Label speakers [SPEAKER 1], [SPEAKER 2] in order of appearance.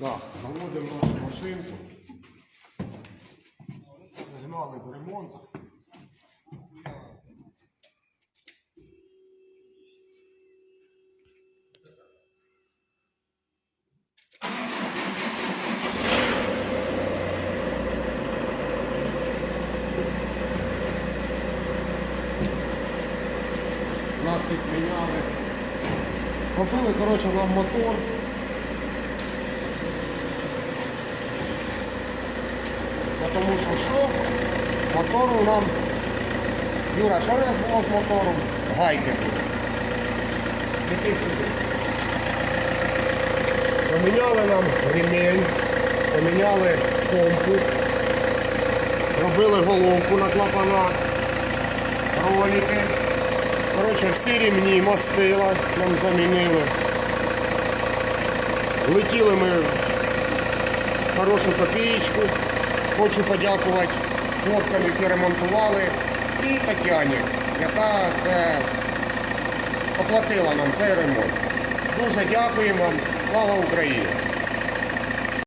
[SPEAKER 1] Так, заводимо нашу машинку. Гнали з ремонту. Нас тут міняли. Купили, коротше, нам мотор. Тому що що? Мотору нам. Юра, що в нас було з мотором? Гайки були. Світи сюди. Поміняли нам ремень, поміняли помпу, зробили головку на клапанах, ролики. Коротше, всі рівні мастила нам замінили. Летіли ми в хорошу копієчку. Хочу подякувати хлопцям, які ремонтували, і Тетяні, яка це оплатила нам цей ремонт. Дуже дякуємо вам. Слава Україні!